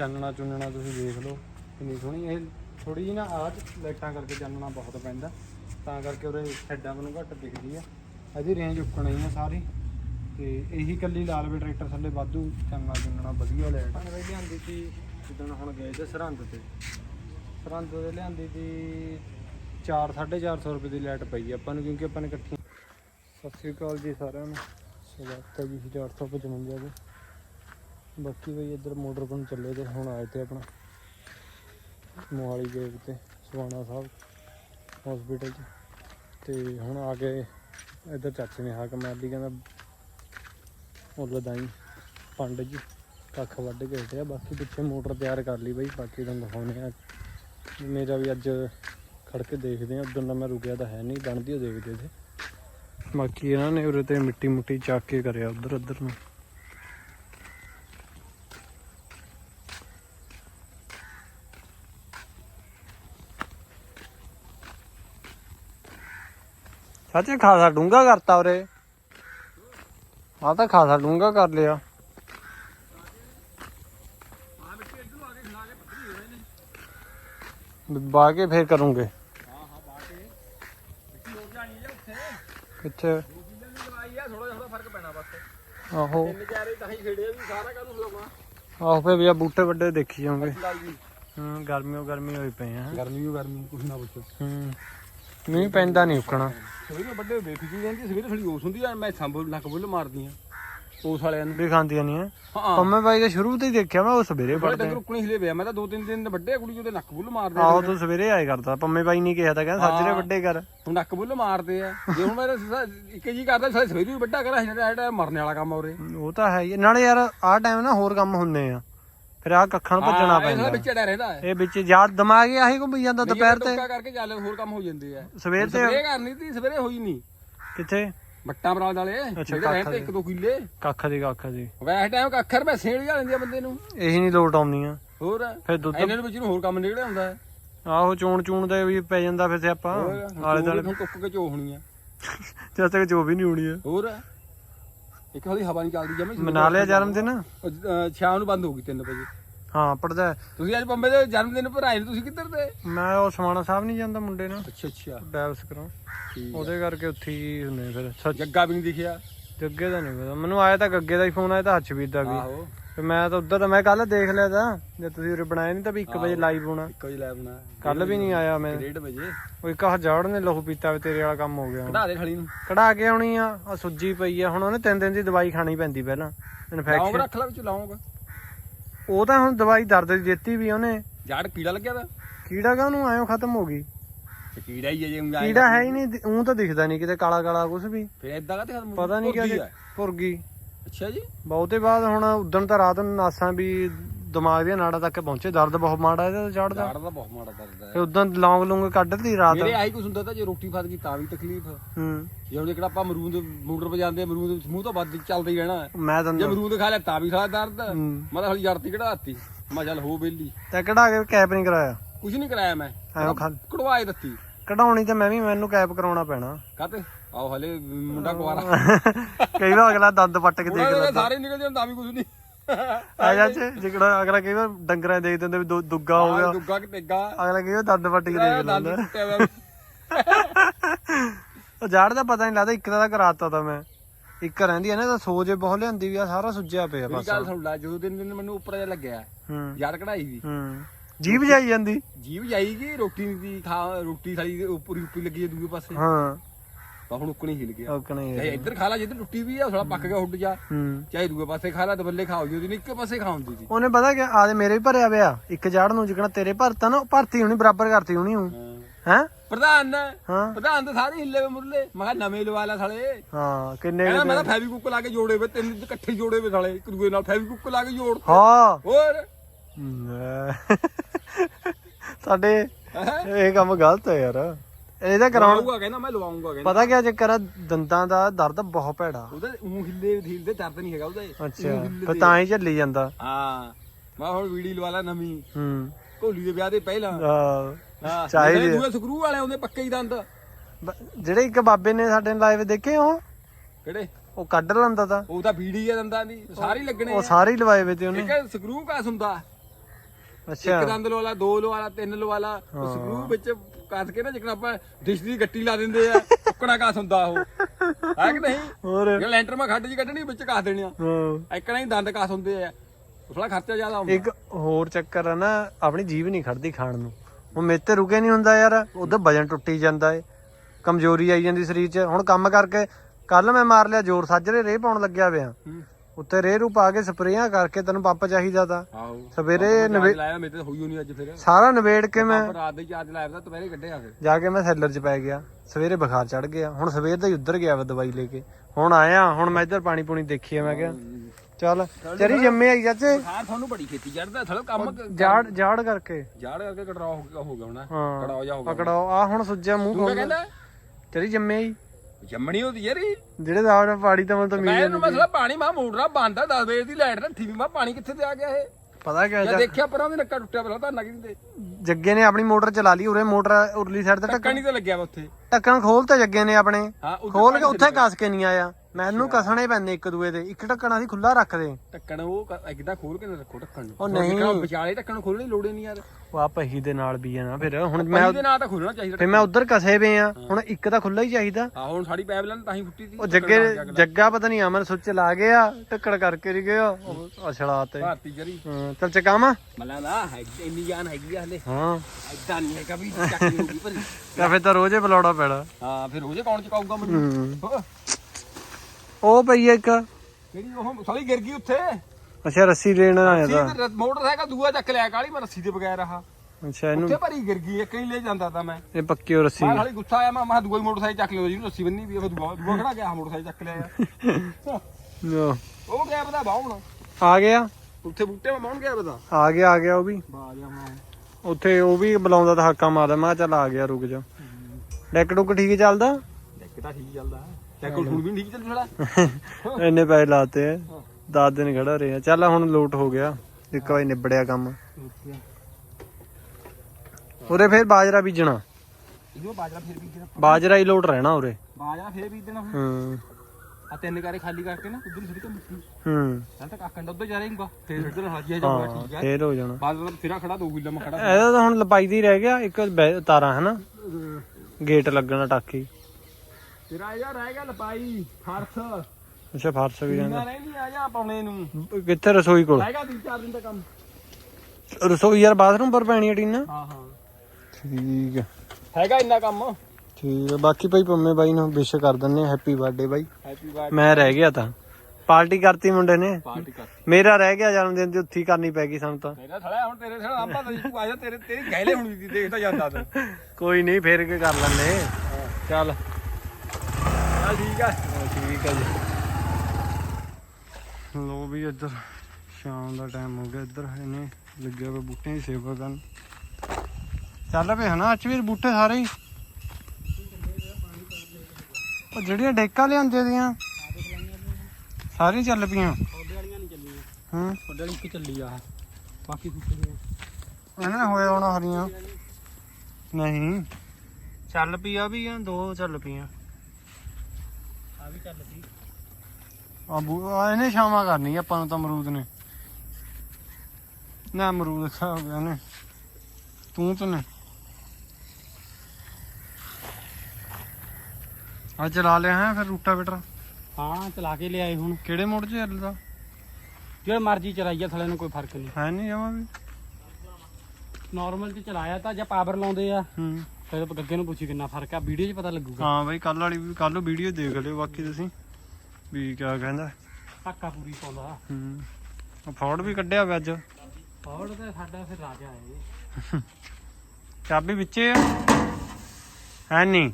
ਚਾਨਣਾ ਚੁੰਨਣਾ ਤੁਸੀਂ ਦੇਖ ਲਓ ਕਿੰਨੀ ਸੋਹਣੀ ਇਹ ਥੋੜੀ ਜਿਹੀ ਨਾ ਆਹ ਲਾਈਟਾਂ ਕਰਕੇ ਚਾਨਣਾ ਬਹੁਤ ਪੈਂਦਾ ਤਾਂ ਕਰਕੇ ਉਹਦੇ ਹੈਡਾਂ ਨੂੰ ਘੱਟ ਦਿਖਦੀ ਆ। ਇਹਦੀ ਰੇਂਜ ਉੱਕਣੀ ਆ ਸਾਰੀ। ਤੇ ਇਹੀ ਕੱਲੀ ਲਾਲ ਵੇ ਟਰੈਕਟਰ ਥੱਲੇ ਵਾਧੂ ਚਾਨਣਾ ਚੁੰਨਣਾ ਵਧੀਆ ਲਾਈਟ ਆ। ਵੇ ਲਿਆਂਦੀ ਸੀ ਜਿੱਦਣ ਹੁਣ ਗਏ ਤੇ ਸਰਹੰਦ ਤੇ। ਸਰਹੰਦ ਤੇ ਲਿਆਂਦੀ ਸੀ 4 450 ਰੁਪਏ ਦੀ ਲਾਈਟ ਪਈ ਆਪਾਂ ਨੂੰ ਕਿਉਂਕਿ ਆਪਾਂ ਨੇ ਇਕੱਠੀ ਸਤਿ ਸ੍ਰੀ ਅਕਾਲ ਜੀ ਸਾਰਿਆਂ ਨੂੰ। ਸਵਾਗਤ ਹੈ ਜੀ 455 ਦੇ ਬਾਕੀ ਬਈ ਇੱਧਰ ਮੋਟਰ ਕੋਲ ਚੱਲੇ ਤੇ ਹੁਣ ਆਏ ਤੇ ਆਪਣਾ ਮੋਹਾਲੀ ਗੇਟ ਤੇ, ਸਵਾਣਾ ਸਾਹਿਬ ਹਸਪੀਟਲ 'ਚ। ਤੇ ਹੁਣ ਆ ਕੇ ਇੱਧਰ ਚਾਚੇ ਨੇ ਹਾਕ ਮਾਰਦੀ, ਕਹਿੰਦਾ ਉਹ ਲਦਾਈ ਪੰਡ ਜੀ, ਕੱਖ ਵੱਢ ਕੇ ਹਟਿਆ, ਬਾਕੀ ਪਿੱਛੇ ਮੋਟਰ ਤਿਆਰ ਕਰ ਲਈ ਬਈ, ਬਾਕੀ ਤੁਹਾਨੂੰ ਦਿਖਾਉਣੇ ਆ ਮੇਰਾ ਵੀ ਅੱਜ ਖੜ ਕੇ ਦੇਖਦੇ ਆ ਉਦੋਂ ਦਾ ਮੈਂ ਰੁਕਿਆ ਤਾਂ ਹੈ ਨਹੀਂ, ਬਣਦੀ ਉਹ ਦੇਖਦੇ ਤੇ ਬਾਕੀ ਇਹਨਾਂ ਨੇ ਉਰੇ ਤੇ ਮਿੱਟੀ ਮੁੱਟੀ ਚੱਕ ਕੇ ਕਰਿਆ ਉਧਰ ਉਧਰ ਨੂੰ। ਚਾਚੇ ਖਾਸਾ ਡੂੰਗਾ ਕਰਤਾ ਉਰੇ। ਆ ਤਾਂ ਖਾਸਾ ਡੂੰਗਾ ਕਰ ਲਿਆ। ਬਾ ਕੇ ਫੇਰ ਕਰੂੰਗੇ। ਕਿੱਥੇ? ਆਹੋ। ਆਹੋ ਫੇਰ ਵੀ ਬੂਟੇ ਵੱਡੇ ਦੇਖੀ ਜਾਵਾਂਗੇ ਹੂੰ ਗਰਮੀਓ ਗਰਮੀ ਹੋਈ ਪਏ ਆ। ਗਰਮੀ ਵੀ ਗਰਮੀ ਕੁਛ ਨਾ ਪੁੱਛੋ। ਹੂੰ। ਮੀਂਹ ਪੈਂਦਾ ਨਹੀਂ ਉਕਣਾ ਸਵੇਰੇ ਵੱਡੇ ਵੇਖ ਜੀ ਜਾਂਦੀ ਸਵੇਰੇ ਥੋੜੀ ਓਸ ਹੁੰਦੀ ਆ ਮੈਂ ਸੰਭਲ ਨੱਕ ਬੁੱਲ ਮਾਰਦੀਆਂ ਉਸ ਵਾਲਿਆਂ ਨੂੰ। ਵੀ ਖਾਂਦੀਆਂ ਨਹੀਂ ਹਾਂ। ਪੰਮੇ ਬਾਈ ਦੇ ਸ਼ੁਰੂ ਤੋਂ ਹੀ ਦੇਖਿਆ ਮੈਂ ਉਹ ਸਵੇਰੇ ਪੜਦੇ ਡੰਗਰ ਰੁਕਣੇ ਹਿਲੇ ਪਿਆ ਮੈਂ ਤਾਂ ਦੋ ਤਿੰਨ ਦਿਨ ਵੱਡੇ ਕੁੜੀ ਉਹਦੇ ਨੱਕ ਬੁੱਲ ਮਾਰਦੇ ਆਹੋ ਤੂੰ ਸਵੇਰੇ ਆਏ ਕਰਦਾ ਪੰਮੇ ਬਾਈ ਨਹੀਂ ਕਿਹਾ ਤਾਂ ਕਹਿੰਦਾ ਸਾਜਰੇ। ਵੱਡੇ ਕਰ। ਹੁਣ ਨੱਕ ਬੁੱਲ ਮਾਰਦੇ ਆ। ਜੇ ਹੁਣ ਮੇਰੇ ਇੱਕ ਜੀ ਕਰਦਾ ਸਵੇਰੇ ਵੀ ਵੱਡਾ ਕਰਾ ਜਿਹੜਾ ਮਰਨ ਵਾਲਾ ਕੰਮ ਔਰੇ ਉਹ ਤਾਂ ਹੈ। ਨਾਲੇ ਯਾਰ ਆਹ ਟਾਈਮ ਨਾ ਹੋਰ ਕੰਮ ਹੁੰਦੇ ਆ। ਫਿਰ ਆਹ ਕੱਖਾਂ ਨੂੰ ਭੱਜਣਾ ਪੈਂਦਾ। ਵਿੱਚ ਡਰ ਰਹਿੰਦਾ ਹੈ। ਇਹ ਵਿੱਚ ਯਾਦ ਦਿਮਾਗ ਹੀ ਆਹੀ ਘੁੰਮੀ ਜਾਂਦਾ ਦੁਪਹਿਰ ਤੇ। ਟੁੱਕਾ ਕਰਕੇ ਚੱਲ ਹੋਰ ਕੰਮ ਹੋ ਜਾਂਦੇ ਆ। ਸਵੇਰ ਤੇ ਸਵੇਰੇ ਕਰਨੀ ਤੀ ਸਵੇਰੇ ਹੋਈ ਨਹੀਂ। ਕਿੱਥੇ? ਬੱਟਾਂ ਬਰਾਲ ਵਾਲੇ। ਜਿਹੜੇ ਕੱਖ ਰਹਿੰਦੇ ਇੱਕ ਦੋ ਕਿੱਲੇ। ਕੱਖ ਦੀ ਕੱਖ ਦੀ। ਵੈਸੇ ਟਾਈਮ ਅੱਖਰ ਮੈਂ ਸੇੜ ਜਾ ਲੈਂਦੀ ਆ ਬੰਦੇ ਨੂੰ। ਇਹੀ ਨਹੀਂ ਲੋਟ ਆਉਂਦੀਆਂ ਹੋਰ? ਫਿਰ ਦੁੱਧ ਇਹਨਾਂ ਦੇ ਵਿੱਚ ਨੂੰ ਹੋਰ ਕੰਮ ਨਿਕਲਿਆ ਹੁੰਦਾ ਆਹੋ ਚੋਣ ਚੂਣ ਦੇ ਵੀ ਪੈ ਜਾਂਦਾ ਫਿਰ ਸਿਆਪਾ ਆਲੇ ਦਾਲੇ ਟੁੱਕ ਕੇ ਚੋ ਹੋਣੀ ਆ। ਜਦ ਤੱਕ ਜੋ ਵੀ ਨਹੀਂ ਹੋਣੀ ਆ। ਹੋਰ? ਇੱਕ ਹੌਲੀ ਹਵਾ ਨਹੀਂ ਚੱਲਦੀ ਜਮੇ ਮਨਾ ਲਿਆ ਜਨਮ ਦਿਨ ਸ਼ਾਮ ਨੂੰ ਬੰਦ ਹੋ ਗਈ 3 ਵਜੇ। ਹਾਂ ਪੜਦਾ ਤੁਸੀਂ ਅੱਜ ਬੰਬੇ ਦੇ ਜਨਮ ਦਿਨ ਪਰ ਆਏ ਨੀ, ਤੁਸੀਂ ਕਿੱਧਰ ਤੇ ਮੈਂ ਉਹ ਸਮਾਣਾ ਸਾਹਿਬ ਨਹੀਂ ਜਾਂਦਾ ਮੁੰਡੇ ਨਾਲ। ਅੱਛਾ ਅੱਛਾ। ਡੈਵਸ ਕਰਾਂ ਉਹਦੇ ਕਰਕੇ ਉੱਥੇ ਹੀ ਹੁੰਦੇ ਫਿਰ। ਜੱਗਾ ਵੀ ਨਹੀਂ ਦਿਖਿਆ। ਗੱਗੇ ਦਾ ਨਹੀਂ ਪਤਾ। ਮੈਨੂੰ ਆਇਆ ਤਾਂ ਗੱਗੇ ਦਾ ਹੀ ਫੋਨ ਆਇਆ ਤਾਂ ਹੱਚਵੀਰ ਦਾ ਵੀ। ਆਹੋ। ਤੇ ਮੈਂ ਤਾਂ ਉਧਰ ਮੈਂ ਕੱਲ ਦੇਖ ਲਿਆ ਤਾਂ ਜੇ ਤੁਸੀਂ ਉਰੇ ਬਣਾਇਆ ਨਹੀਂ ਤਾਂ ਵੀ 1 ਵਜੇ ਲਾਈਵ ਹੋਣਾ। ਇੱਕੋ ਹੀ ਲੈ ਬਣਾ ਕੱਲ ਵੀ ਨਹੀਂ ਆਇਆ ਮੈਂ। 1:30 ਵਜੇ। ਉਹ ਇੱਕ ਹਜ਼ਾਰ ਨੇ ਲਹੂ ਪੀਤਾ ਵੀ ਤੇਰੇ ਵਾਲਾ ਕੰਮ ਹੋ ਗਿਆ। ਹੁਣ। ਕਢਾ ਦੇ ਖੜੀ ਨੂੰ। ਕਢਾ ਕੇ ਆਉਣੀ ਆ ਆ ਸੁੱਜੀ ਪਈ ਆ। ਹੁਣ ਉਹਨੇ ਤਿੰਨ ਦਿਨ ਦੀ ਦਵਾਈ ਖਾਣੀ ਪੈਂਦੀ ਪਹਿਲਾਂ ਲਾਉਂਗ ਇਨਫੈਕਸ਼ਨ ਰੱਖ ਲੈ ਵਿੱਚ ਲਾਉਂਗ ਉਹ ਤਾਂ ਹੁਣ ਦਵਾਈ ਦਰਦ ਦੀ ਦਿੱਤੀ ਵੀ ਉਹਨੇ। ਜੜ ਕੀੜਾ ਲੱਗਿਆ ਦਾ ਕੀੜਾ ਕਾ ਉਹਨੂੰ ਆਇਓ ਖਤਮ ਹੋ ਗਈ? ਤੇ ਕੀੜਾ ਹੀ ਹੈ ਜੇ ਆਏਂ ਕੀੜਾ ਹੈ ਹੀ ਨਹੀਂ ਉਹ ਤਾਂ ਦਿਖਦਾ ਨਹੀਂ ਕਿਤੇ ਕਾਲਾ ਕਾਲਾ ਕੁਝ ਵੀ। ਫਿਰ ਏਦਾਂ ਕਾ ਤੇ ਖਤਮ ਪਤਾ ਨਹੀਂ ਭੁਰਜੀ ਕਿਹਦੇ ਹੈ। ਭੁਰ ਗਈ ਅੱਛਾ ਜੀ। ਬਹੁਤੇ ਬਾਅਦ ਹੁਣ ਉਦਣ ਤਾਂ ਰਾਤ ਨੂੰ ਨਾਸਾਂ ਵੀ ਦਿਮਾਗ ਦੀਆਂ ਨਾੜਾਂ ਤੱਕ ਪਹੁੰਚੇ ਦਰਦ ਬਹੁਤ ਮਾੜਾ ਇਹਦਾ ਚੜਦਾ ਦਾ ਬਹੁਤ ਮਾੜਾ ਦਰਦ ਹੈ। ਤੇ ਉਦੋਂ ਲੌਂਗ ਲੂੰਗ ਕੱਢਦੀ ਰਾਤ। ਮੇਰੇ ਆਹੀ ਕੁਛ ਹੁੰਦਾ ਤਾਂ ਜੇ ਰੋਟੀ ਫਸ ਗਈ ਤਾਂ ਵੀ ਤਕਲੀਫ। ਹੂੰ। ਜੇ ਹੁਣ ਜਿਹੜਾ ਆਪਾਂ ਅਮਰੂਦ ਮੋਟਰ ਵਜਾਉਂਦੇ ਅਮਰੂਦ ਮੂੰਹ ਤੋਂ ਵੱਧ ਚੱਲਦਾ ਹੀ ਰਹਿਣਾ ਮੈਂ ਤਾਂ ਜੇ ਅਮਰੂਦ ਖਾ ਲਿਆ ਤਾਂ ਵੀ ਖਾ ਦਰਦ ਹੂੰ। ਮੈਂ ਤਾਂ ਹਲੀ ਜੜਤੀ ਕਢਾਤੀ। ਮੈਂ ਚੱਲ ਹੋ ਬੇਲੀ। ਤੇ ਕਢਾ ਕੇ ਕੈਪ ਨਹੀਂ ਕਰਾਇਆ? ਕੁਝ ਨਹੀਂ ਕਰਾਇਆ ਮੈਂ। ਐਂ ਖਾ ਕਢਵਾਏ ਦਿੱਤੀ। ਕਢਾਉਣੀ ਤੇ ਮੈਂ ਵੀ ਮੈਨੂੰ ਕੈਪ ਕਰਾਉਣਾ ਪੈਣਾ। ਕਾਤੇ ਆਓ ਹਲੇ ਮੁੰਡਾ ਕੁਵਾਰਾ। ਕਈ ਵਾਰ ਅਗਲਾ ਦੰਦ ਪੱਟ ਕੇ ਦੇਖ ਉਹਨਾਂ ਦੇ ਲੈਂਦਾ ਸਾਰੇ ਨਿਕਲ ਤਾਂ ਵੀ ਕੁਝ ਨਹੀਂ। ਆ ਜਾ ਚ ਜਿਹੜਾ ਅਗਲਾ ਕਈ ਵਾਰ ਡੰਗਰਾਂ ਦੇ ਦਿੰਦੇ ਵੀ ਦੁ- ਦੁੱਗਾ ਹੋ ਗਿਆ। ਦੁੱਗਾ ਕਿ ਟੇਗਾ। ਅਗਲਾ ਕਈ ਵਾਰ ਦੰਦ ਪੱਟ ਕੇ ਦੇਖ ਲੈਂਦਾ ਉਹ ਜਾੜ ਦਾ ਪਤਾ ਨਹੀਂ ਲੱਗਦਾ ਇੱਕ ਦਾ ਤਾਂ ਕਰਾਤਾ ਤਾਂ ਮੈਂ। ਇੱਕ ਰਹਿੰਦੀ ਆ ਨਾ ਤਾਂ ਸੋਜੇ ਬਹੁਤ ਲਿਆਂਦੀ ਵੀ ਆ ਸਾਰਾ ਸੁੱਜਿਆ ਪਿਆ ਬਸ। ਗੱਲ ਸੁਣ ਲੈ ਜਦੋਂ ਦਿਨ ਦਿਨ ਮੈਨੂੰ ਉੱਪਰ ਜਿਹਾ ਲੱਗਿਆ ਹੂੰ। ਯਾਰ ਕਢਾਈ ਦੀ ਹੂੰ। ਜੀਭ ਜਾਈ ਜਾਂਦੀ। ਜੀਵ ਜਾਈਗੀ ਰੋਟੀ ਦੀ ਖਾ ਰੋਟੀ ਸਾਲੀ ਦੇ ਉੱਪਰ ਹੀ ਉੱਪਰ ਲੱਗੀ ਹੈ ਦੂਏ ਪਾਸੇ। ਹਾਂ। ਤਾਂ ਹੁਣ ਉੱਕਣੀ ਹਿਲ ਗਿਆ। ਔਕਣੇ ਚਾਹੇ ਇੱਧਰ ਖਾ ਲਾ ਜਿੱਧਰ ਟੁੱਟੀ ਵੀ ਆ ਥੋੜਾ ਪੱਕ ਗਿਆ ਉੱਡ ਜਾ। ਹੂੰ। ਚਾਹੇ ਦੂਏ ਪਾਸੇ ਖਾ ਲਾ ਦਬੱਲੇ ਖਾਓ ਜੀ ਉਹਦੀ ਨੀ ਇੱਕੇ ਪਾਸੇ ਖਾਉਂਦੀ ਸੀ ਉਹਨੇ ਪਤਾ ਕਿ ਆਦੇ ਮੇਰੇ ਵੀ ਭਰਿਆ ਪਿਆ। ਇੱਕ ਜਾੜ ਨੂੰ ਜਿਕਣਾ ਤੇਰੇ ਭਰਤਾ ਨਾ ਉਹ ਭਰਤੀ ਹੋਣੀ ਬਰਾਬਰ ਕਰਤੀ ਹੋਣੀ ਹੂੰ। ਹਾਂ। ਪ੍ਰਧਾਨ ਨੇ ਹਾਂ। ਪ੍ਰਧਾਨ ਤਾਂ ਸਾਰੇ ਹਿੱਲੇ ਵੇ ਮੁਰਲੇ। ਮੈਂ ਕਿਹਾ ਨਵੇਂ ਲਵਾ ਲੈ ਸਾਲੇ। ਹਾਂ ਕਿੰਨੇ ਕਹਿੰਦਾ ਮੈਂ ਤਾਂ ਫੈਵੀਕੁੱਕ ਲਾ ਕੇ ਜੋੜੇ ਵੇ ਤਿੰਨ ਇਕੱਠੇ ਜੋੜੇ ਵੇ ਸਾਲੇ ਇੱਕ ਦੂਏ ਨਾਲ ਫੈਵੀਕੁੱਕ ਲਾ ਕੇ ਜੋੜ ਹਾਂ। ਹੋਰ? ਲੈ। ਸਾਡੇ ਹੈਂ? ਇਹ ਕੰਮ ਗਲਤ ਹੈ ਯਾਰ। ਇਹਦਾ ਕਰਾਉਣ ਲਵਾਉਂਗਾ ਕਹਿੰਦਾ ਮੈਂ ਲਵਾਉਂਗਾ ਕਹਿੰਦਾ। ਪਤਾ ਕੀ ਚੱਕਰ ਆ? ਦੰਦਾਂ ਦਾ ਦਰਦ ਬਹੁਤ ਭੈੜਾ। ਉਹਦੇ ਉਹ ਹਿੱਲੇ ਹਿੱਲਦੇ ਦਰਦ ਨਹੀਂ ਹੈਗਾ ਉਹਦੇ ਅੱਛਾ ਊਂ ਹਿੱਲਦੇ ਫਿਰ ਤਾਂ ਹੀ ਚੱਲੀ ਜਾਂਦਾ। ਹਾਂ। ਮੈਂ ਹੁਣ ਵੀੜੀ ਲਵਾ ਲਾ ਨਵੀਂ। ਹੂੰ। ਢੋਲੀ ਦੇ ਵਿਆਹ ਦੇ ਪਹਿਲਾਂ। ਆ ਹਾਂ ਚਾਹੀਦੀ ਜਿਹੜੇ ਦੂਏ ਸਕਰੂ ਵਾਲੇ ਆਉਂਦੇ ਪੱਕੇ ਹੀ ਦੰਦ। ਜਿਹੜੇ ਇੱਕ ਬਾਬੇ ਨੇ ਸਾਡੇ ਲਾਈਵ ਦੇਖੇ ਉਹ? ਕਿਹੜੇ? ਉਹ ਕੱਢ ਲੈਂਦਾ ਤਾਂ। ਉਹ ਤਾਂ ਬੀੜੀ ਆ ਦੰਦਾਂ ਦੀ। ਸਾਰੀ ਲੱਗਣੇ ਉਹ ਸਾਰੇ ਹੀ ਲਵਾਏ ਵੇ ਤੇ ਉਹਨੇ। ਇੱਕ ਸਕਰੂ ਕਾਸ ਹੁੰਦਾ। ਅੱਛਾ। ਇੱਕ ਦੰਦ ਲਵਾ ਲਾ ਦੋ ਲਵਾ ਲਾ ਤਿੰਨ ਲਵਾ ਲਾ। ਉਹ। ਸਕਰੂ ਵਿੱਚ ਕੱਸ ਕੇ ਨਾ ਜਿਕਣਾ ਆਪਾਂ ਡਿਸ਼ ਦੀ ਗੱਟੀ ਲਾ ਦਿੰਦੇ ਆ ਟੁਕਣਾ ਕਾਸ ਹੁੰਦਾ ਉਹ। ਹੈ ਕਿ ਨਹੀਂ? ਹੋਰ। ਜੇ ਲੈਂਟਰ ਮੈਂ ਖੱਡ ਜੀ ਕੱਢਣੀ ਵਿੱਚ ਕਾਸ ਦੇਣੇ ਆ। ਹਾਂ। ਇੱਕਣਾ ਹੀ ਦੰਦ ਕਾਸ ਹੁੰਦੇ ਆ। ਉਹ ਥੋੜਾ ਖਰਚਾ ਜ਼ਿਆਦਾ ਹੁੰਦਾ। ਇੱਕ ਹੋਰ ਚੱਕਰ ਆ ਨਾ ਆਪਣੀ ਜੀਭ ਨਹੀਂ ਖੜਦੀ ਖਾਣ ਨੂੰ। ਹੁਣ ਮੇਰੇ ਤੇ ਰੁਕੇ ਨਹੀਂ ਹੁੰਦਾ ਯਾਰ ਉਹਦਾ ਵਜਨ ਟੁੱਟੀ ਜਾਂਦਾ ਏ। ਕਮਜ਼ੋਰੀ ਆਈ ਜਾਂਦੀ ਸਰੀਰ 'ਚ। ਹੁਣ ਕੰਮ ਕਰਕੇ ਕੱਲ ਮੈਂ ਮਾਰ ਲਿਆ ਜ਼ੋਰ ਸਾਜਰੇ ਰੇਹ ਪਾਉਣ ਲੱਗਿਆ ਪਿਆ। ਉੱਤੇ ਰੇਹ ਰੂ ਪਾ ਕੇ ਸਪਰੇਆਂ ਕਰਕੇ ਤੈਨੂੰ ਪੰਪ ਚਾਹੀਦਾ ਤਾਂ। ਆਹੋ। ਸਵੇਰੇ ਨਵੇਂ- ਲਾਇਆ ਮੇਰੇ ਤੇ ਹੋਈ ਹੋਣੀ ਅੱਜ ਫਿਰ। ਸਾਰਾ ਨਵੇੜ ਕੇ ਮੈਂ ਰਾਤ ਦੇ ਚਾਰਜ ਲਾਇਆ ਤਾਂ ਦੁਪਹਿਰੇ ਕੱਢਿਆ ਫਿਰ। ਜਾ ਕੇ ਮੈਂ ਸੈਲਰ 'ਚ ਪੈ ਗਿਆ। ਸਵੇਰੇ ਬੁਖਾਰ ਚੜ ਗਿਆ। ਹੁਣ ਸਵੇਰ ਦਾ ਹੀ ਉੱਧਰ ਗਿਆ ਵਾ ਦਵਾਈ ਲੈ ਕੇ। ਹੁਣ ਆਇਆ ਹੁਣ ਮੈਂ ਇੱਧਰ ਪਾਣੀ ਪੂਣੀ ਦੇਖੀਆ ਮੈਂ ਕਿਹਾ ਚੱਲ ਚਰੀ ਜੰਮੇ ਆਈ ਚਾਚੇ ਬੁਖਾਰ ਤੁਹਾਨੂੰ ਬੜੀ ਛੇਤੀ ਚੜਦਾ ਥੋੜਾ ਕੰਮ ਜਾੜ ਜਾੜ ਕਰਕੇ। ਜਾੜ ਕਰਕੇ ਕਟਰਾ ਹੋ ਗਿਆ ਹੋ ਗਿਆ ਹੋਣਾ। ਹਾਂ ਕੜਾਓ ਜਾ ਹੋ ਗਿਆ ਪਕੜੋ ਆ ਹੁਣ। ਸੁੱਜਿਆ ਮੂੰਹ ਤੂੰ ਕਿਆ ਖੋਲ ਕਹਿੰਦਾ? ਚਰੀ ਜੰਮੇ ਆਈ। ਜੰਮਣੀ ਹੁੰਦੀ ਯਾਰ ਇਹ। ਜਿਹੜੇ ਦਾ ਉਹਨੇ ਪਾੜੀ ਤਾਂ ਤਾਂ ਮੈਂ ਇਹਨੂੰ ਮਸਲਾ ਪਾਣੀ ਮਾ ਮੋੜਨਾ ਬੰਦਾ 10 ਵਜੇ ਦੀ ਲਾਈਟ ਰੱਖੀ ਵੀ ਮੈਂ ਪਾਣੀ ਕਿੱਥੇ ਤੇ ਆ ਗਿਆ ਇਹ? ਪਤਾ ਕਿਆ ਜਾ ਦੇਖਿਆ ਪਰਾਂ ਦੀ ਨੱਕਾ ਟੁੱਟਿਆ ਪਰਾਂ ਤਾਂ ਨਗੀ ਤੇ? ਜੱਗੇ ਨੇ ਆਪਣੀ ਮੋਟਰ ਚਲਾ ਲਈ ਉਰੇ ਮੋਟਰ ਉਰਲੀ ਸਾਈਡ ਤੇ ਟੱਕਾ ਢੱਕਣ ਨਹੀਂ ਤੇ ਲੱਗਿਆ ਵਾ ਉੱਥੇ। ਢੱਕਣ ਖੋਲਤਾ ਜੱਗੇ ਨੇ ਆਪਣੇ। ਹਾਂ ਉੱਥੇ ਖੋਲ ਕੇ ਪਾਣੀ ਉੱਥੇ ਕੱਸ ਕੇ ਨਹੀਂ ਆਇਆ। ਮੈਨੂੰ ਕਸਣੇ ਪੈਂਦੇ ਇੱਕ ਦੂਏ ਦੇ। ਇੱਕ ਢੱਕਣ ਅਸੀਂ ਖੁੱਲਾ ਰੱਖਦੇ। ਢੱਕਣ ਉਹ ਇੱਕਦਾਂ ਖੋਲ ਕੇ ਨਾ ਰੱਖੋ ਢੱਕਣ ਨੂੰ। ਉਹ ਨਹੀਂ। ਵਿਚਾਲੇ- ਢੱਕਣ ਨੂੰ ਖੋਲਣ ਦੀ ਲੋੜ ਹੀ ਨਹੀਂ ਯਾਰ। ਉਹ ਆ ਪਹੀ ਦੇ ਨਾਲ ਵੀ ਆ ਨਾ। ਫਿਰ ਹੁਣ ਮੈਂ ਮੈਂ ਦੇ ਨਾਲ ਤਾਂ ਖੋਲਣਾ ਚਾਹੀਦਾ ਫਿਰ ਮੈਂ ਉਧਰ ਕਸੇ ਵੇ ਆ। ਹੁਣ ਇੱਕ ਤਾਂ ਖੁੱਲਾ ਹੀ ਚਾਹੀਦਾ। ਆ ਹੁਣ ਸਾਡੀ ਪਾਈਪ ਲਾਈਨ ਤਾਂ ਹੀ ਫੁੱਟੀ ਸੀ। ਉਹ ਜੱਗੇ ਜੱਗਾ ਪਤਾ ਨਹੀਂ ਅਮਨ ਸੁੱਚ ਲਾ ਗਿਆ। ਢੱਕਣ ਕਰਕੇ ਰੀ ਗਿਆ। ਉਹ ਅਛਲਾ ਤੇ। ਭਾਰਤੀ ਜਰੀ। ਹਾਂ, ਚੱਲ ਚਕਾਵਾਂ। ਮਲਾ ਨਾ ਹੈ ਇੰਨੀ ਜਾਨ ਹੈਗੀ ਆ ਹਲੇ। ਹਾਂ। ਐਦਾਂ ਨਹੀਂ ਹੈਗਾ ਵੀ ਚੱਕਣੀ ਹੋਊਗੀ ਪਰ ਤਾਂ ਫਿਰ ਤਾਂ ਰੋਜ਼ੇ ਬਲੌੜਾ ਪੈਣਾ। ਹਾਂ ਫਿਰ ਉਹਦੇ ਕੌਣ ਚਕਾਊਗਾ ਮੈਨੂੰ? ਹੂੰ। ਹਾਂ। ਉਹ ਪਈ ਆ ਇੱਕ। ਕਿਹੜੀ ਉਹ ਸਾਲੀ ਗਿਰ ਗਈ ਉੱਥੇ? ਅੱਛਾ ਰੱਸੀ ਲੈਣ ਆਇਆ ਤਾਂ। ਸੀ ਤੇ ਮੋਟਰਸਾਈਕਲ ਦੂਆ ਚੱਕ ਲਿਆ ਕਾਲੀ ਮੈਂ ਰੱਸੀ ਦੇ ਬਗੈਰ ਆਹ। ਅੱਛਾ ਇਹਨੂੰ ਉੱਥੇ ਭਰੀ ਗਿਰ ਗਈ ਇੱਕ ਹੀ ਲੈ ਜਾਂਦਾ ਤਾਂ ਮੈਂ। ਇਹ ਪੱਕੀ ਉਹ ਰੱਸੀ। ਮੈਂ ਗੁੱਸਾ ਆਇਆ ਮੈਂ ਮੈਂ ਦੂਆ ਹੀ ਮੋਟਰਸਾਈਕਲ ਚੱਕ ਲਿਆ ਜਿਹਨੂੰ ਰੱਸੀ ਬੰਨੀ ਵੀ ਆ, ਫਿਰ ਦੂਆ ਦੂਆ ਖੜਾ ਗਿਆ ਮੋਟਰਸਾਈਕਲ ਚੱਕ ਲਿਆ ਲਓ, ਉਹ ਗਿਆ ਪਤਾ ਬਾਹਣ ਆ ਗਿਆ? ਉੱਥੇ ਬੂਟੇ ਮੈਂ ਬਾਹਣ ਗਿਆ ਪਤਾ ਆ ਗਿਆ ਆ ਗਿਆ ਉਹ ਵੀ। ਬਾ ਗਿਆ ਮੈਂ। ਉੱਥੇ ਉਹ ਵੀ ਬੁਲਾਉਂਦਾ ਤਾਂ ਹਾਕਾ ਮਾਰਦਾ ਮੈਂ ਚੱਲ ਆ ਗਿਆ ਰੁਕ ਜਾ। ਡੈਕ ਡੁੱਕ ਠੀਕ ਚੱਲਦਾ? ਦੇਖ ਤਾਂ ਠੀਕ ਚੱਲਦਾ। ਤੇ ਕੋਲ ਹੁਣ ਵੀ ਠੀਕ ਚੱਲ ਥੋੜਾ ਇੰਨੇ ਪੈਸੇ ਲਾਤੇ ਆ। 10 ਦਿਨ ਖੜਾ ਰਿਹਾ। ਚੱਲ ਹੁਣ ਲੋਟ ਹੋ ਗਿਆ। ਇੱਕ ਵਾਰੀ ਨਿਬੜਿਆ ਕੰਮ। ਉਰੇ ਫੇਰ ਬਾਜਰਾ ਬੀਜਣਾ। ਇਹਨੂੰ ਬਾਜਰਾ ਫੇਰ ਬੀਜ ਦੇਣਾ ਬਾਜਰਾ ਹੀ ਲੋਟ ਰਹਿਣਾ ਉਰੇ। ਬਾਜਰਾ ਫੇਰ ਬੀਜ ਦੇਣਾ ਹੂੰ। ਆ ਤਿੰਨ ਕਾਰੇ ਖਾਲੀ ਕਰਕੇ ਨਾ ਉਧਰ ਸਿੱਟ ਕੇ ਮਿੱਟੀ ਹੂੰ। ਤਾਂ ਕਾਕਣ ਦਾ ਉਧਰ ਜਾ ਰਹੇਗਾ ਫੇਰ ਇੱਧਰ ਹਾਜੀਆ ਜਾਊਗਾ ਹਾਂ ਠੀਕ ਹੈ ਫੇਰ ਹੋ ਜਾਣਾ। ਬਾਜਰਾ ਫੇਰਾ ਖੜਾ ਦੋ ਕਿੱਲਾ ਮੈਂ ਖੜਾ। ਇਹਦਾ ਤਾਂ ਹੁਣ ਲਪਾਈ ਦੀ ਰਹਿ ਗਿਆ ਇੱਕ ਤਾਰਾਂ ਹਨਾ? ਗੇਟ ਲੱਗਣਾ ਟਾਕੀ। ਤੇਰਾ ਯਾਰ ਰਹਿ ਗਿਆ ਲਪਾਈ ਫਰਸ। ਅੱਛਾ ਫਰਸ਼ ਵੀ ਨਾ ਰਹਿਣੀ ਆ ਜਾ ਪਾਉਣੇ ਨੂੰ? ਕਿੱਥੇ ਰਸੋਈ ਕੋਲ? ਤਿੰਨ ਚਾਰ ਦਿਨ ਦਾ ਕੰਮ। ਰਸੋਈ ਯਾਰ ਬਾਥਰੂਮ ਪਰ ਪੈਣੀ ਹੈ ਟੀਨਾ। ਹਾਂ ਹਾਂ। ਠੀਕ ਹੈ ਹੈਗਾ ਇੰਨਾ ਕੰਮ? ਠੀਕ ਹੈ ਬਾਕੀ ਭਾਈ ਪੰਮੇ ਬਾਈ ਨੂੰ ਵਿਸ਼ ਕਰ ਦਿੰਨੇ ਹੈਪੀ ਬਰਥਡੇ ਬਾਈ। ਹੈਪੀ ਬਰਥਡੇ ਮੈਂ ਰਹਿ ਗਿਆ ਤਾਂ। ਪਾਰਟੀ ਕਰਤੀ ਮੁੰਡੇ ਨੇ। ਪਾਰਟੀ ਮੇਰਾ ਰਹਿ ਗਿਆ ਜਨਮ ਦਿਨ ਦੀ ਉੱਥੀ ਕਰਨੀ ਪੈ ਗਈ ਸਾਨੂੰ ਤਾਂ। ਤੇਰਾ ਥੜਾ ਹੁਣ ਤੇਰੇ ਥੜਾ ਆਂਬਾ ਤਾਂ ਤੂੰ ਆ ਜਾ ਤੇਰੇ ਤੇਰੀ ਗਹਿਲੇ ਹੋਣੀ ਦੀ ਦੇਖਦਾ ਜਾਂਦਾ ਤੂੰ। ਕੋਈ ਨਹੀਂ ਫੇਰ ਕੀ ਕਰ ਲੈਂਦੇ। ਚੱਲ। ਚੱਲ ਠੀਕ ਆ। ਠੀਕ ਹੈ ਜੀ। ਲੋ ਵੀ ਇੱਧਰ ਸ਼ਾਮ ਦਾ ਟਾਈਮ ਹੋ ਗਿਆ ਇੱਧਰ ਇਹਨੇ ਲੱਗਿਆ ਹੋਇਆ ਬੂਟਿਆਂ ਦੀ ਸੇਵਾ ਕਰਨ। ਚੱਲ ਪਏ ਹਨਾ ਅੱਜ ਵੀ ਬੂਟੇ ਸਾਰੇ ਹੀ। ਉਹ ਜਿਹੜੀਆਂ ਡੇਕਾਂ ਲਿਆਂਦੇ ਦੀਆਂ ਸਾਰੀਆਂ ਚੱਲ ਪਈਆਂ। ਉਹਦੇ ਵਾਲੀਆਂ ਨਹੀਂ ਚੱਲੀਆਂ। ਹੂੰ। ਉਹਦੇ ਵਾਲੀ ਇੱਕ ਚੱਲੀ ਆ। ਬਾਕੀ ਸੁੱਕਦੇ ਇਹਨਾਂ ਹੋਇਆ ਹੋਣਾ ਹਰੀਆਂ। ਨਹੀਂ। ਚੱਲ ਪਈਆ ਵੀ ਆ ਦੋ ਚੱਲ ਪਈਆਂ। ਵੀ ਚੱਲ ਪਈ ਆ ਬੂ ਆ ਇਹਨੇ ਛਾਵਾਂ ਕਰਨੀ ਆਪਾਂ ਨੂੰ ਤਾਂ ਅਮਰੂਦ ਨੇ। ਨਾ ਅਮਰੂਦ ਖਾ ਗਿਆ ਨੇ ਤੂੰ ਤਾਂ ਨੇ। ਆ ਚਲਾ ਲਿਆ ਹੈ ਫਿਰ ਰੂਟਾ ਬੇਟਰ ਹਾਂ ਚਲਾ ਕੇ ਲਿਆਏ ਹੁਣ। ਕਿਹੜੇ ਮੋੜ 'ਚ ਚੱਲਦਾ? ਜਿਹੜਾ ਮਰਜ਼ੀ ਚਲਾਈਆ ਥਲੇ ਨੂੰ ਕੋਈ ਫ਼ਰਕ ਨਹੀਂ। ਹੈ ਨਹੀਂ ਜਮਾ ਵੀ। ਨਾਰਮਲ ਚ ਚਲਾਇਆ ਤਾਂ ਜਾਂ ਪਾਵਰ ਲਾਉਂਦੇ ਆ। ਹੂੰ। ਫਿਰ ਗੱਗੇ ਨੂੰ ਪੁੱਛੀ ਕਿੰਨਾ ਫ਼ਰਕ ਆ ਵੀਡੀਓ 'ਚ ਪਤਾ ਲੱਗੂਗਾ। ਹਾਂ ਬਾਈ ਕੱਲ ਵਾਲੀ ਵੀ ਕੱਲ ਵੀਡੀਓ ਦੇਖ ਲਿਓ ਬਾਕੀ ਤੁਸੀਂ ਵੀ ਕਿਆ ਕਹਿੰਦਾ। ਧੱਕਾ ਪੂਰੀ ਪਾਉਂਦਾ ਹੂੰ ਅਫੋਰਡ ਵੀ ਕੱਢਿਆ ਵਾ ਅੱਜ। ਫੌੜ ਤੇ ਸਾਡਾ ਫਿਰ ਰਾਜਾ ਹੈ ਚਾਬੀ ਵਿੱਚੇ ਆ? ਹੈ ਨਹੀਂ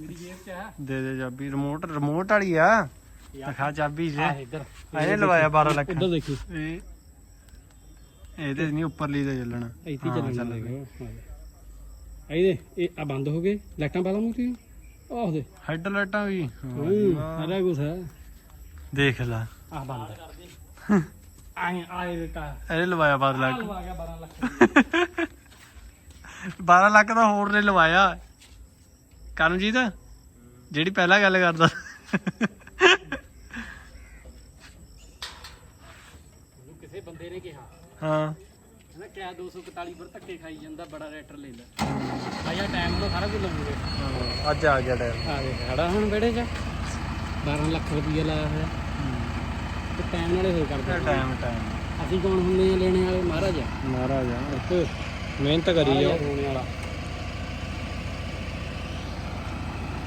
ਮੇਰੀ ਜੇਬ 'ਚ ਹੈ ਦੇ ਦੇ ਚਾਬੀ ਰਿਮੋਟ ਰਿਮੋਟ ਵਾਲੀ ਆ। ਦਿਖਾ ਚਾਬੀ ਜੇ। ਆ ਇੱਧਰ। ਇਹਨੇ ਲਵਾਇਆ 12 ਲੱਖ। ਉੱਧਰ ਦੇਖੀ। ਇਹ ਇਹਦੇ ਨਹੀਂ ਉੱਪਰਲੀ ਦਾ ਚੱਲਣਾ। ਇੱਥੇ ਚੱਲਣ ਇਹਦੇ ਇਹ ਆ ਬੰਦ ਹੋ ਗਏ ਲਾਈਟਾਂ ਪਾ ਲਾ ਮੂਤੀ ਆਹ ਦੇ। ਹੈਡ ਲਾਈਟਾਂ ਵੀ ਸਾਰਾ ਕੁਝ ਹੈ। ਦੇਖ ਲੈ। ਆ ਬੰਦ ਆਏ ਆਏ ਕਾ ਇਹਨੇ ਲਵਾਇਆ 12 ਲੱਖ। ਲਵਾ ਗਿਆ 12 ਲੱਖ। 12 ਲੱਖ ਦਾ ਹੋਰ ਨੇ ਲਵਾਇਆ। ਕਰਮਜੀਤ ਜਿਹੜੀ ਪਹਿਲਾਂ ਗੱਲ ਕਰਦਾ। ਕਿਸੇ ਬੰਦੇ ਨੇ ਕਿਹਾ। ਹਾਂ। ਕਹਿੰਦਾ ਕਿਆ 241 ਪਰ ਧੱਕੇ ਖਾਈ ਜਾਂਦਾ ਬੜਾ ਰੈਟਰ ਲੈ ਲੈ ਆਇਆ ਟਾਈਮ ਨਾਲ ਸਾਰਾ ਕੁਝ ਲਵਾਂਗੇ ਹਾਂ, ਅੱਜ ਆ ਗਿਆ ਟਾਈਮ ਆ ਦੇਖ ਖੜਾ ਹੁਣ ਵਿਹੜੇ 'ਚ। 12 ਲੱਖ ਰੁਪਈਆ ਲਾਇਆ ਹੋਇਆ। ਤੇ ਟਾਈਮ ਨਾਲੇ ਹੋਰ ਕਰਦੇ ਟਾਈਮ ਟਾਈਮ ਅਸੀਂ ਕੌਣ ਹੁੰਦੇ ਆ ਲੈਣੇ ਵਾਲੇ? ਮਹਾਰਾਜ ਆ। ਮਹਾਰਾਜ ਆ। ਇੱਕ ਮਿਹਨਤ ਕਰੀ ਮਹਾਰਾਜ ਜਾਓ। ਹੋਣੇ ਵਾਲਾ।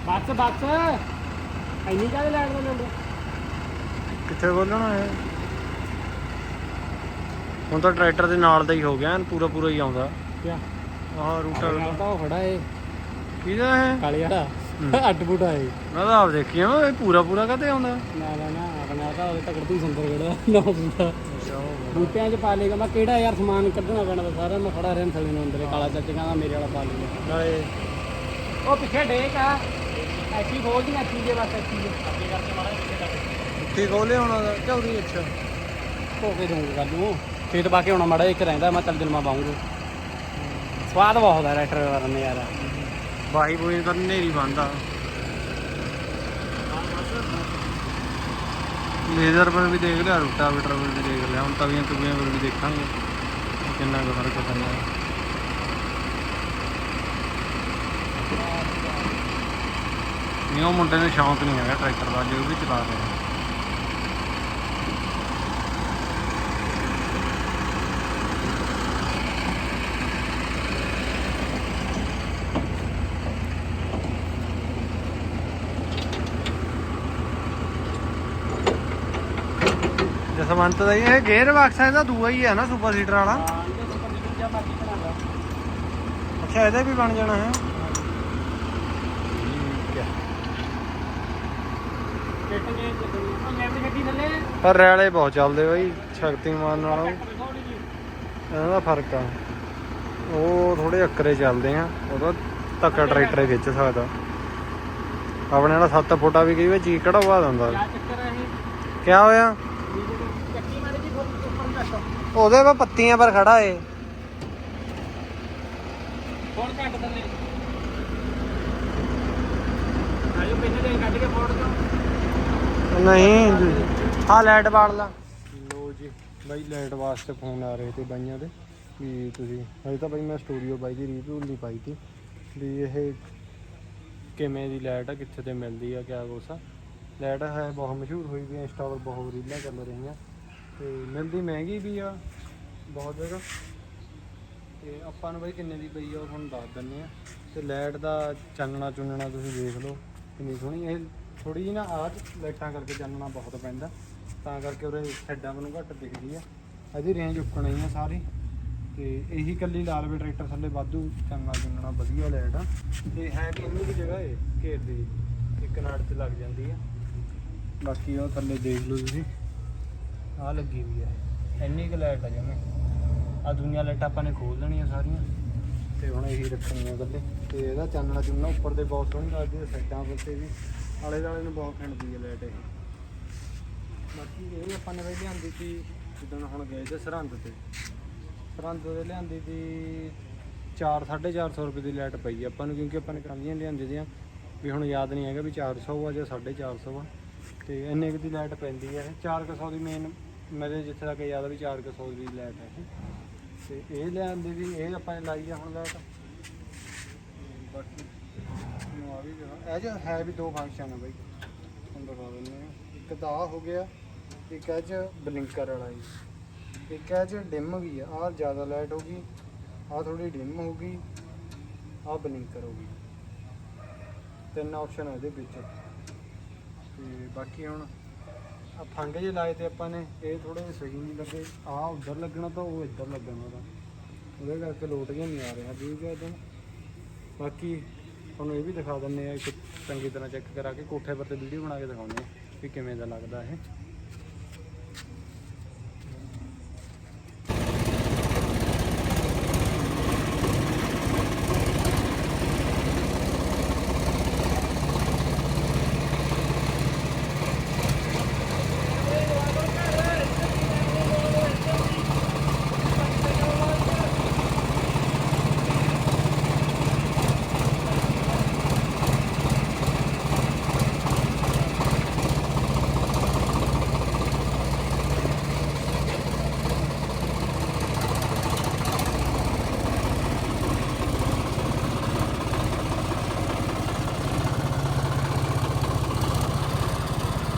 ਬੱਸ ਬੱਸ। ਇੰਨੀ ਕਾਹਦੇ ਲੈਣ ਦਾ ਲੈਂਦੇ ਕਿੱਥੇ ਬੋਲਣਾ ਹੈ ਹੁਣ ਤਾਂ ਟਰੈਕਟਰ ਦੇ ਨਾਲ ਦਾ ਹੀ ਹੋ ਗਿਆ ਐਨ ਪੂਰਾ ਪੂਰਾ ਹੀ ਆਉਂਦਾ। ਕਿਆ? ਆਹ ਰੂਟਾ ਨਾਲ ਤਾਂ ਉਹ ਖੜਾ ਏ। ਕਿਹਦਾ ਹੈ ਕਾਲੇ ਵਾਲਾ। ਅੱਡ ਬੁੱਢਾ ਏ। ਮੈਂ ਤਾਂ ਆਪ ਦੇਖਿਆ ਵਾ ਇਹ ਪੂਰਾ ਪੂਰਾ ਕਦੇ ਆਉਂਦਾ? ਨਾ ਨਾ ਨਾ ਆਪਣਾ ਤਾਂ ਉਹਦੇ ਤੱਕ ਤੂੰ ਸੰਦਰ ਕਿਹੜਾ ਨਾ ਹੁੰਦਾ। ਬੂਟਿਆਂ 'ਚ ਪਾ ਲੇਗਾ ਮੈਂ ਕਿਹੜਾ ਯਾਰ ਸਮਾਨ ਕੱਢਣਾ ਪੈਣਾ ਤਾਂ ਸਾਰਾ ਮੈਂ ਖੜਾ ਰਹਿਣ ਥਲੇ ਨੂੰ ਅੰਦਰੇ ਕਾਲਾ ਚਾਚਾ ਕਹਿੰਦਾ ਮੇਰੇ ਵਾਲਾ ਪਾ ਲੂਗਾ ਨਾਲੇ ਉਹ ਪਿੱਛੇ ਡੇਕ ਆ। ਐਸੀ ਖੋਲ ਦੀ ਐਸੀ ਦੇ ਬਸ ਐਸੀ ਦੇ ਅੱਗੇ ਕਰਕੇ ਮਾੜਾ ਪਿੱਛੇ ਕਰ ਕੀ ਖੋਲੇ ਹੋਣਾ ਦਾ ਚੌਰੀ ਅੱਛਾ। ਧੋ ਕੇ ਦਊਂਗਾ ਕੱਲ ਨੂੰ। ਖੇਤ ਪਾ ਕੇ ਆਉਣਾ ਮਾੜਾ ਜਿਹਾ, ਇੱਕ ਰਹਿੰਦਾ, ਮੈਂ ਚੱਲ ਦਿਨ ਮੈਂ ਪਾਉਂਗਾ ਸਵਾਦ ਬਹੁਤ ਆ ਟਰੈਕਟਰ ਕਰਨ ਯਾਰ। ਬਾਹੀ ਬੋਈ ਤਾਂ ਨੇਰੀ ਬੰਦਾ ਲੇਜ਼ਰ ਪਰ ਵੀ ਦੇਖ ਲਿਆ ਰੂਟਾ ਮੀਟਰ ਪਰ ਵੀ ਦੇਖ ਲਿਆ, ਹੁਣ ਤਵੀਆਂ ਤਵੀਆਂ ਪਰ ਵੀ ਦੇਖਾਂਗੇ ਕਿੰਨਾ ਕੁ ਫ਼ਰਕ ਪੈਂਦਾ। ਹੈ ਨਹੀਂ, ਉਹ ਮੁੰਡੇ ਨੂੰ ਸ਼ੌਂਕ ਨਹੀਂ ਹੈਗਾ ਟਰੈਕਟਰ ਦਾ, ਜੋ ਵੀ ਚਲਾ ਰਿਹਾ ਜਸਵੰਤ ਦਾ ਹੀ ਇਹ ਗੇਅਰ ਬਾਕਸ ਇਹਦਾ ਦੂਆ ਹੀ ਹੈ ਨਾ ਸੁਪਰ ਸੀਟਰ ਵਾਲਾ। ਅੱਛਾ ਇਹਦਾ ਵੀ ਬਣ ਜਾਣਾ ਹੈ। ਪਰ ਰੈਲੇ ਬਹੁਤ ਚੱਲਦੇ ਬਾਈ ਸ਼ਕਤੀਮਾਨ ਨਾਲੋਂ। ਇਹਨਾਂ ਦਾ ਫ਼ਰਕ ਆ। ਉਹ ਥੋੜੇ ਅੱਕਰੇ ਚੱਲਦੇ ਆ ਉਹਦਾ ਧੱਕਾ ਟਰੈਕਟਰ ਖਿੱਚ ਸਕਦਾ। ਆਪਣੇ ਵਾਲਾ 7 ਫੁੱਟਾ ਵੀ ਕਈ ਵਾਰ ਚੀਕ ਕਢਵਾ ਦਿੰਦਾ। ਕਿਆ ਹੋਇਆ ਵੀ ਜਿਹੜੀ ਚੱਕੀ ਮਾਰੀ ਜੀ ਫੁੱਟ ਉੱਪਰ ਨੂੰ ਕੱਟ ਉਹਦੇ ਵਾ ਪੱਤੀਆਂ ਪਰ ਖੜਾ ਏ। ਫੋਨ ਕੱਟ ਥੱਲੇ। ਆਜੋ ਪਿੰਨੇ ਦੇ ਕੱਢ ਕੇ ਫੋੜ ਦੋ ਨਹੀਂ ਹਾਂ ਲਾਈਟ ਬਾੜ ਲਾ। ਲੋ ਜੀ ਬਾਈ ਲਾਈਟ ਵਾਸਤੇ ਫੋਨ ਆ ਰਹੇ ਤੇ ਬਾਈਆਂ ਦੇ। ਵੀ ਤੁਸੀਂ ਹਜੇ ਤਾਂ ਬਾਈ ਮੈਂ ਸਟੂਡੀਓ ਬਾਈ ਦੀ ਰਿਵਿਊ ਨਹੀਂ ਪਾਈ ਤੀ। ਵੀ ਇਹ ਕਿਵੇਂ ਦੀ ਲਾਈਟ ਆ ਕਿੱਥੇ ਤੇ ਮਿਲਦੀ ਆ ਕਿਆ ਕੁਛ ਆ। ਲਾਈਟ ਹੈ ਬਹੁਤ ਮਸ਼ਹੂਰ ਹੋਈ ਵੀ ਇੰਸਟਾ 'ਤੇ ਬਹੁਤ ਰੀਲਾਂ ਚੱਲ ਰਹੀਆਂ। ਤੇ ਮਿਲਦੀ ਮਹਿੰਗੀ ਵੀ ਆ, ਬਹੁਤ ਜਗ੍ਹਾ। ਤੇ ਆਪਾਂ ਨੂੰ ਬਾਈ ਕਿੰਨੇ ਦੀ ਪਈ ਆ, ਉਹ ਤੁਹਾਨੂੰ ਦੱਸ ਦਿੰਨੇ ਆ। ਤੇ ਲਾਈਟ ਦਾ ਚਾਨਣਾ ਚੁੰਨਣਾ ਤੁਸੀਂ ਦੇਖ ਲਓ, ਕਿੰਨੀ ਸੋਹਣੀ ਇਹ ਥੋੜੀ ਜਿਹੀ ਨਾ ਆਹ ਲਾਈਟਾਂ ਕਰਕੇ ਚਾਨਣਾ ਬਹੁਤ ਪੈਂਦਾ, ਤਾਂ ਕਰਕੇ ਉਹਦੇ ਹੈਡਾਂ ਮੈਨੂੰ ਘੱਟ ਦਿਖਦੀ ਆ। ਇਹਦੀ ਰੇਂਜ ਉੱਕਣਾ ਹੀ ਆ ਸਾਰੀ। ਤੇ ਇਹੀ ਕੱਲੀ ਲਾਲਵੇ ਟਰੈਕਟਰ ਥੱਲੇ ਵਾਧੂ ਚਾਨਣਾ ਚੁੰਨਣਾ ਵਧੀਆ ਲਾਈਟ ਆ। ਤੇ ਹੈ ਕਿ ਇੰਨੀ ਕੁ ਜਗ੍ਹਾ ਏ ਘੇਰ ਦੀ, ਇੱਕ ਨਾੜ ਤੇ ਲੱਗ ਜਾਂਦੀ ਆ। ਬਾਕੀ ਉਹ ਥੱਲੇ ਦੇਖ ਲਓ ਤੁਸੀਂ। ਆਹ ਲੱਗੀ ਵੀ ਹੈ। ਇੰਨੀ ਕੁ ਲਾਈਟ ਆ ਜਮੇ। ਆ ਦੁਨੀਆ ਲਾਈਟ ਆਪਾਂ ਨੇ ਖੋਲ ਲੈਣੀਆਂ ਸਾਰੀਆਂ। ਤੇ ਹੁਣ ਇਹੀ ਰੱਖਣੀਆਂ ਗੱਲੇ ਤੇ ਇਹਦਾ ਚਾਨਣਾ ਚੁੰਨਣਾ ਉੱਪਰ ਤੇ ਬਹੁਤ ਸੋਹਣੀ ਲੱਗਦੀ ਹੈ ਸਾਈਡਾਂ ਪਰ ਵੀ। ਆਲੇ ਦੁਆਲੇ ਨੂੰ ਬਹੁਤ ਖਿੰਡਦੀ ਹੈ ਲਾਈਟ ਇਹ। ਬਾਕੀ ਇਹ ਆਪਾਂ ਨੇ ਲਿਆਂਦੀ ਸੀ, ਜਿੱਦਣ ਹੁਣ ਗਏ ਤੇ ਸਰਹੰਦ ਤੇ। ਸਰਹੰਦ ਤੇ ਲਿਆਂਦੀ ਸੀ 4 450 ਰੁਪਏ ਦੀ ਲਾਈਟ ਪਈ ਆਪਾਂ ਨੂੰ, ਕਿਉਂਕਿ ਆਪਾਂ ਨੇ ਕਰਾਂਦੀਆਂ ਲਿਆਂਦੀ ਦੀਆਂ ਵੀ ਹੁਣ ਯਾਦ ਨਹੀਂ ਹੈਗਾ ਵੀ 400 ਆ ਜਾਂ 450 ਆ। ਤੇ ਇੰਨੇ ਕੁ ਦੀ ਲਾਈਟ ਪੈਂਦੀ ਹੈ ਇਹ 400 ਦੀ ਮੇਨ ਮੇਰੇ ਜਿੱਥੇ ਤੱਕ ਯਾਦ ਆ ਵੀ 400 ਦੀ ਲਾਈਟ ਹੈ ਇਹ ਤੇ ਇਹ ਲਿਆਂਦੀ ਵੀ ਇਹ ਆਪਾਂ ਨੇ ਲਾਈ ਆ ਹੁਣ ਲਾਈਟ। ਬਾਕੀ ਨੂੰ ਆ ਵੀ ਜਰਾ ਇਹ 'ਚ ਹੈ ਵੀ ਦੋ ਫੰਕਸ਼ਨ ਆ ਬਾਈ। ਤੁਹਾਨੂੰ ਦਿਖਾ ਦਿੰਦੇ ਆ। ਇੱਕ ਤਾਂ ਆਹ ਹੋ ਗਿਆ, ਇੱਕ ਇਹ 'ਚ ਬਲਿੰਕਰ ਵਾਲਾ ਜੀ। ਇੱਕ ਇਹ 'ਚ ਡਿਮ ਵੀ ਆ। ਆਹ ਜ਼ਿਆਦਾ ਲਾਈਟ ਹੋ ਗਈ, ਆਹ ਥੋੜੀ ਡਿਮ ਹੋ ਗਈ, ਆਹ ਬਲਿੰਕਰ ਹੋ ਗਈ। ਤਿੰਨ ਆਪਸ਼ਨ ਆ ਇਹਦੇ ਵਿੱਚ। ਤੇ ਬਾਕੀ ਹੁਣ ਆ ਫੰਗ ਜੇ ਲਾਏ ਤੇ ਆਪਾਂ ਨੇ, ਇਹ ਥੋੜੇ ਸਹੀ ਨਹੀਂ ਲੱਗੇ। ਆਹ ਉੱਧਰ ਲੱਗਣਾ ਤਾਂ ਉਹ ਇੱਧਰ ਲੱਗਣਾ ਤਾਂ ਉਹਦੇ ਕਰਕੇ ਲੋਟ ਜਿਹਾ ਨਹੀਂ ਆ ਰਿਹਾ ਠੀਕ ਹੈ ਇਦਾਂ ਬਾਕੀ ਤੁਹਾਨੂੰ ਇਹ ਵੀ ਦਿਖਾ ਦਿੰਨੇ ਆ ਇੱਕ ਚੰਗੀ ਤਰ੍ਹਾਂ ਚੈੱਕ ਕਰਾ ਕੇ ਕੋਠੇ ਪਰ ਤੇ ਵੀਡੀਓ ਬਣਾ ਕੇ ਦਿਖਾਉਂਦੇ ਆ ਵੀ ਕਿਵੇਂ ਦਾ ਲੱਗਦਾ ਇਹ।